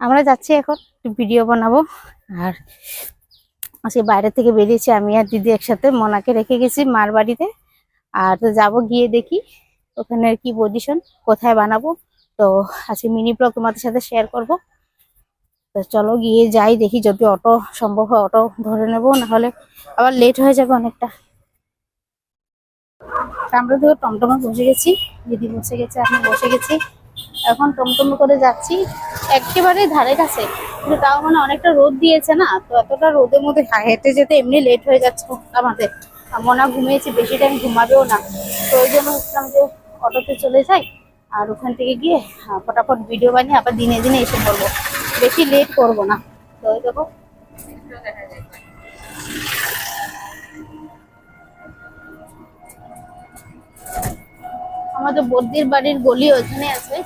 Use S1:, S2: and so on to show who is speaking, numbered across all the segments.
S1: আমরা যাচ্ছি এখন ভিডিও বানাবো। আর আজকে বাইরে থেকে বেরিয়েছি, আমি আর দিদি একসাথে মনাকে রেখে গেছি মার বাড়িতে। আর তো যাব গিয়ে দেখি ওখানে কি পজিশন কোথায় বানাবো। তো আজকে মিনি ব্লগ তোমাদের সাথে শেয়ার করব। তো চলো গিয়ে যাই, দেখি যদি অটো সম্ভব হয় অটো ধরে নেব নাহলে আবার লেট হয়ে যাবে অনেকটা। আমরা তো টমটমে বসে গেছি, দিদি বসে গেছে, আমি বসে গেছি। এখন টমটম করে যাচ্ছি। একেবারে ধারে কাছে। কিন্তু তাও মানে অনেকটা রোদ দিয়েছে না? তো এতটা রোদের মধ্যে হেঁটে যেতে এমনি লেট হয়ে যাচ্ছে আমাদের। মনে ঘুমিয়েছি, বেশি টাইম ঘুমাবেও না। তো ওই জন্য ভাবলাম যে অটোতে চলে যাই, আর ওখান থেকে গিয়ে ফটাফট ভিডিও বানিয়ে আবার দিনে দিনে এসে পড়ব। বেশি লেট করব না। তো ওই দেখো। আমাদের বদ্দির বাড়ির গলি ওখানে আছে।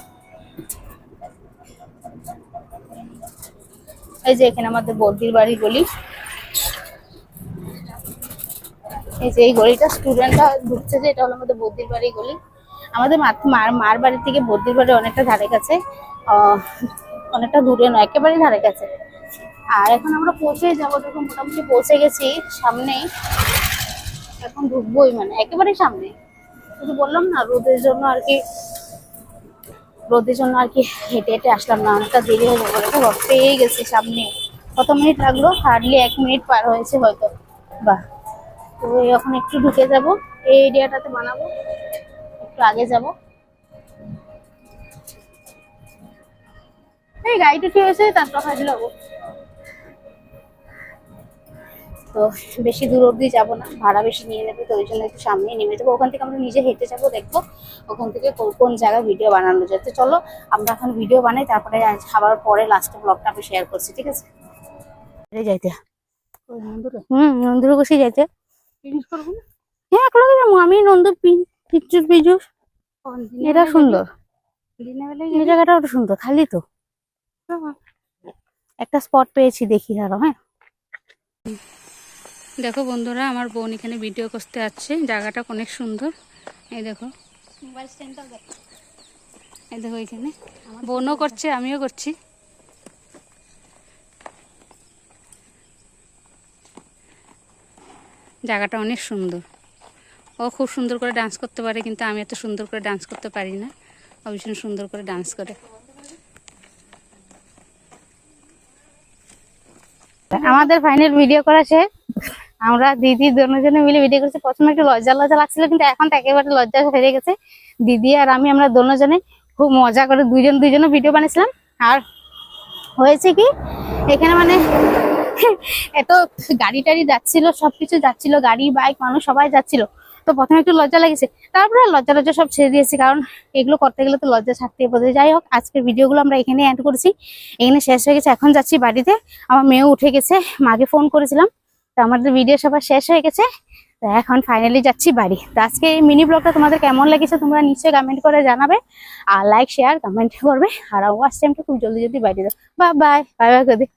S1: এই যে এখানে আমাদের বদ্দির বাড়ির গলি। এই যে এই গলিটা স্টুডেন্টরা ঢুকছে যে, এটা হলো আমাদের বদ্দির বাড়ির গলি। আমাদের মার মার বাড়ি থেকে বদ্দির বাড়ি অনেকটা ধারে কাছে। অনেকটা দূরে নয়, একেবারেই ধারে কাছে। আর এখন আমরা পৌঁছে যাব দেখো মোটামুটি পৌঁছে গেছি সামনেই। এখন ঢুকবোই মানে একেবারেই সামনে শুধু বললাম না, রোদের জন্য আর কি রোদের জন্য আর কি হেঁটে হেঁটে আসলাম না। অনেকটা দেরি হয়ে যাবে বলে পেয়ে গেছি সামনে। কত মিনিট লাগল? হার্ডলি এক মিনিট পার হয়েছে হয়তো। বাহ। তো এখন একটু ঢুকে যাব। এই এরিয়াটাতে বানাবো। একটু আগে যাব। এই গাড়িটা ঠিক হয়েছে তারপর হাজির হব তো বেশি দূর অব্দি যাব না ভাড়া বেশি নিয়ে নেবে তো ওই জন্য একটু সামনে নেমে যাব। ওখান থেকে আমরা নিজে হেঁটে যাব দেখব ওখান থেকে কোন- কোন জায়গায় ভিডিও বানানো যায়। তো চলো আমরা এখন ভিডিও বানাই তারপরে খাবার পরে লাস্টে ব্লগটা আমি শেয়ার করছি ঠিক আছে? যাইতে। হুম নন্দুরে যাইতে। হ্যাঁ এক লগে আমি নন্দু পিচুর পিচুর এটা সুন্দর। এই জায়গাটা ওটা সুন্দর খালি তো। একটা স্পট পেয়েছি দেখি আরও হ্যাঁ।
S2: দেখো বন্ধুরা আমার বোন এখানে ভিডিও করতে আসছে। জায়গাটা অনেক সুন্দর। এই দেখো।
S1: মোবাইল স্ট্যান্ডটা দেখ।
S2: এই দেখো এখানে। বোনও করছে আমিও করছি। জায়গাটা অনেক সুন্দর। ও খুব সুন্দর করে ডান্স করতে পারে কিন্তু আমি এত সুন্দর করে ডান্স করতে পারি না। ও ভীষণ সুন্দর করে ডান্স করে।
S1: আমাদের ফাইনাল ভিডিও করা শেষ। আমরা দিদি দুজনে মিলে ভিডিও করছি। প্রথমে একটু লজ্জা লজ্জা লাগছিল, কিন্তু এখন তো একেবারে লজ্জা হেরে গেছে। দিদি আর আমি, আমরা দুজনে খুব মজা করে দুইজন দুইজনে ভিডিও বানিয়েছিলাম। আর হয়েছে কি, এখানে মানে এত গাড়ি টাড়ি যাচ্ছিল, সবকিছু যাচ্ছিল, গাড়ি বাইক মানুষ সবাই যাচ্ছিল। তো প্রথমে একটু লজ্জা লেগেছে। তারপরে লজ্জা লজ্জা সব ছেড়ে দিয়েছি, কারণ এগুলো করতে গেলে তো লজ্জা ছাড়তে হবে। যাই হোক, আজকের ভিডিওগুলো আমরা এখানে অ্যাড করেছি। এখানে শেষ হয়ে গেছে, এখন যাচ্ছি বাড়িতে। আমার মেয়েও উঠে গেছে, মাকে ফোন করেছিলাম। তো আমাদের ভিডিও সবার শেষ হয়ে গেছে। তো এখন ফাইনালি যাচ্ছি বাড়ি। তো আজকে এই মিনি ব্লগটা তোমাদের কেমন লেগেছে তোমরা নিশ্চয়ই কমেন্ট করে জানাবে। আর লাইক শেয়ার কমেন্ট করবে। আর ওয়াশ টাইমটা খুব জলদি জলদি বাইরে দাও বাই বাই বাই বাই